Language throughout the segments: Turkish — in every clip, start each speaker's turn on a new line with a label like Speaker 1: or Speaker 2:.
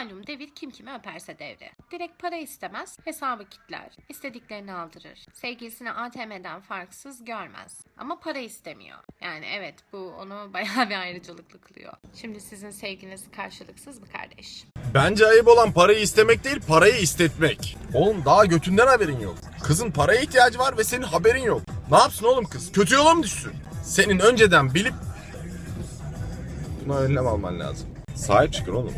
Speaker 1: Malum devir kim kimi öperse devre. Direkt para istemez, hesabı kitler, istediklerini aldırır. Sevgilisini ATM'den farksız görmez. Ama para istemiyor. Yani evet bu onu bayağı bir ayrıcalıklı kılıyor. Şimdi sizin sevginiz karşılıksız mı kardeş?
Speaker 2: Bence ayıp olan parayı istemek değil, parayı istetmek. Oğlum daha götünden haberin yok. Kızın paraya ihtiyacı var ve senin haberin yok. Ne yapsın oğlum kız? Kötü yola mı düşsün? Senin önceden bilip buna önlem alman lazım. Sahip çıkın oğlum.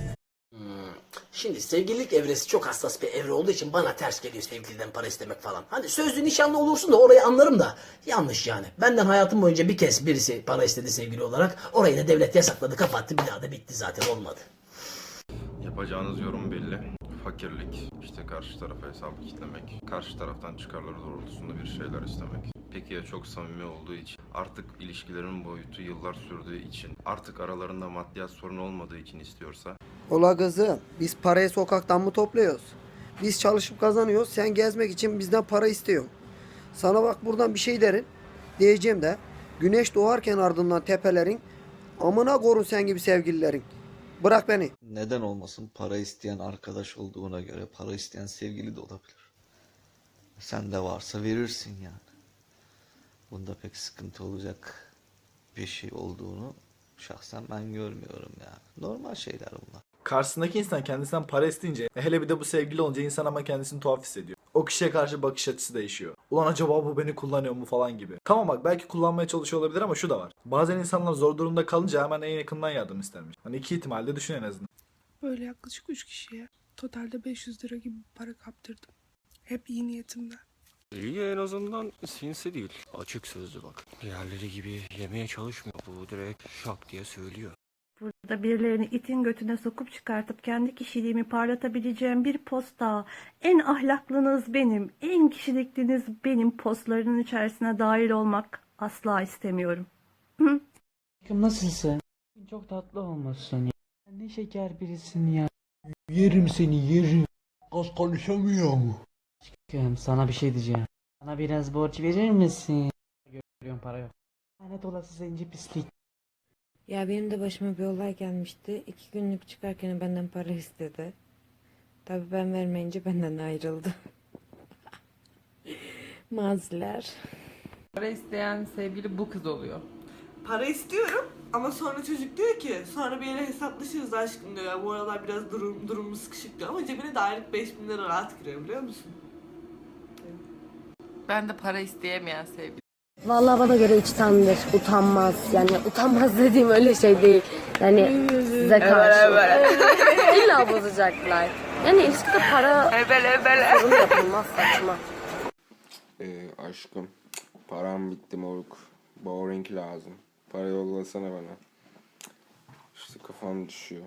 Speaker 3: Şimdi sevgililik evresi çok hassas bir evre olduğu için bana ters geliyor sevgiliden para istemek falan. Hani sözlü nişanlı olursun da orayı anlarım da yanlış yani. Benden hayatım boyunca bir kez birisi para istedi sevgili olarak. Orayı da devlet yasakladı kapattı bir daha da bitti zaten olmadı.
Speaker 4: Yapacağınız yorum belli. Fakirlik, işte karşı tarafa hesabı kitlemek, karşı taraftan çıkarları doğrultusunda bir şeyler istemek. Peki ya çok samimi olduğu için, artık ilişkilerin boyutu yıllar sürdüğü için, artık aralarında maddiyat sorunu olmadığı için istiyorsa,
Speaker 5: Ola kızım biz parayı sokaktan mı topluyoruz? Biz çalışıp kazanıyoruz sen gezmek için bizden para istiyorsun. Sana bak buradan bir şey derin. Diyeceğim de güneş doğarken ardından tepelerin amına korun sen gibi sevgililerin. Bırak beni.
Speaker 6: Neden olmasın? Para isteyen arkadaş olduğuna göre para isteyen sevgili de olabilir. Sen de varsa verirsin yani. Bunda pek sıkıntı olacak bir şey olduğunu şahsen ben görmüyorum ya. Normal şeyler bunlar.
Speaker 7: Karşısındaki insan kendisinden para isteyince hele bir de bu sevgili olunca insan ama kendisini tuhaf hissediyor. O kişiye karşı bakış açısı değişiyor. Ulan acaba bu beni kullanıyor mu falan gibi. Tamam bak belki kullanmaya çalışıyor olabilir ama şu da var. Bazen insanlar zor durumda kalınca hemen en yakından yardım istermiş. Hani iki ihtimalde düşün en azından.
Speaker 8: Böyle yaklaşık 3 kişiye totalde 500 lira gibi para kaptırdım. Hep iyi niyetimden.
Speaker 9: İyi en azından sinsi değil. Açık sözlü bak. Diğerleri gibi yemeye çalışmıyor. Bu direkt şak diye söylüyor.
Speaker 10: Burada birilerini itin götüne sokup çıkartıp kendi kişiliğimi parlatabileceğim bir posta. En ahlaklınız benim, en kişilikliniz benim postlarının içerisine dahil olmak asla istemiyorum.
Speaker 11: Nasılsın? Çok tatlı olmuşsun ya. Ne şeker birisin ya. Yerim seni yerim. Az konuşamıyor mu? Aşkım sana bir şey diyeceğim. Bana biraz borç verir misin? Görüyorum para yok. Lanet olası zenci pislik.
Speaker 8: Ya benim de başıma bir olay gelmişti. İki günlük çıkarken benden para istedi. Tabii ben vermeyince benden ayrıldı. Maziler.
Speaker 11: Para isteyen sevgili bu kız oluyor.
Speaker 8: Para istiyorum ama sonra çocuk diyor ki sonra bir yere hesaplaşırız aşkım diyor. Ya, bu aralar biraz durum, durumumuz sıkışık diyor. Ama cebine de aylık 5000 lira rahat giriyor biliyor musun?
Speaker 11: Ben de para isteyemeyen sevgili.
Speaker 10: Vallahi bana göre içtendir, utanmaz. Yani utanmaz dediğim öyle şey değil. Yani size karşı. İlla bozacaklar. Yani ilişkide para sorun yapılmaz saçma.
Speaker 4: Ee, aşkım, param bitti moruk. Boring lazım. Para yollasana bana. İşte kafam düşüyor.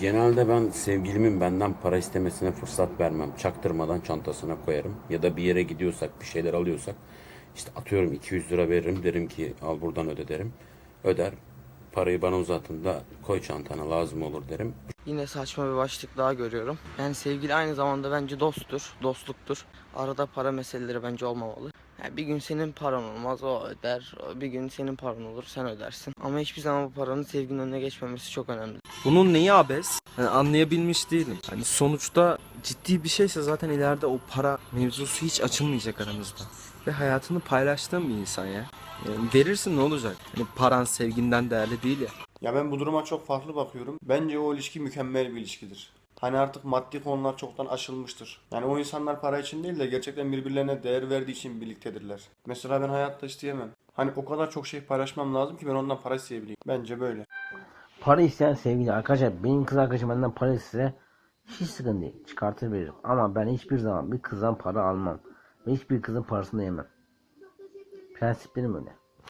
Speaker 9: Genelde ben sevgilimin benden para istemesine fırsat vermem. Çaktırmadan çantasına koyarım. Ya da bir yere gidiyorsak, bir şeyler alıyorsak işte atıyorum 200 lira veririm derim ki al buradan öde derim. Öder. Parayı bana uzattığında koy çantana lazım olur derim.
Speaker 11: Yine saçma bir başlık daha görüyorum. Yani sevgili aynı zamanda bence dosttur, dostluktur. Arada para meseleleri bence olmamalı. Yani bir gün senin paran olmaz o öder. Bir gün senin paran olur sen ödersin. Ama hiçbir zaman bu paranın sevginin önüne geçmemesi çok önemli.
Speaker 7: Bunun neyi abes? Yani anlayabilmiş değilim. Hani sonuçta ciddi bir şeyse zaten ileride o para mevzusu hiç açılmayacak aramızda. Ve hayatını paylaştığım bir insan ya. Yani verirsin ne olacak? Hani paran sevginden değerli değil ya.
Speaker 5: Ya ben bu duruma çok farklı bakıyorum. Bence o ilişki mükemmel bir ilişkidir. Hani artık maddi konular çoktan aşılmıştır. Yani o insanlar para için değil de gerçekten birbirlerine değer verdiği için birliktedirler. Mesela ben hayatta isteyemem. Hani o kadar çok şey paylaşmam lazım ki ben ondan para isteyebileyim. Bence böyle.
Speaker 11: Para isteyen sevgili arkadaşlar benim kız arkadaşım benden para istese hiç sıkıntı değil çıkartır veririm. Ama ben hiçbir zaman bir kızdan para almam. Ve hiçbir kızın parasını yemem. Prensiplerim öyle.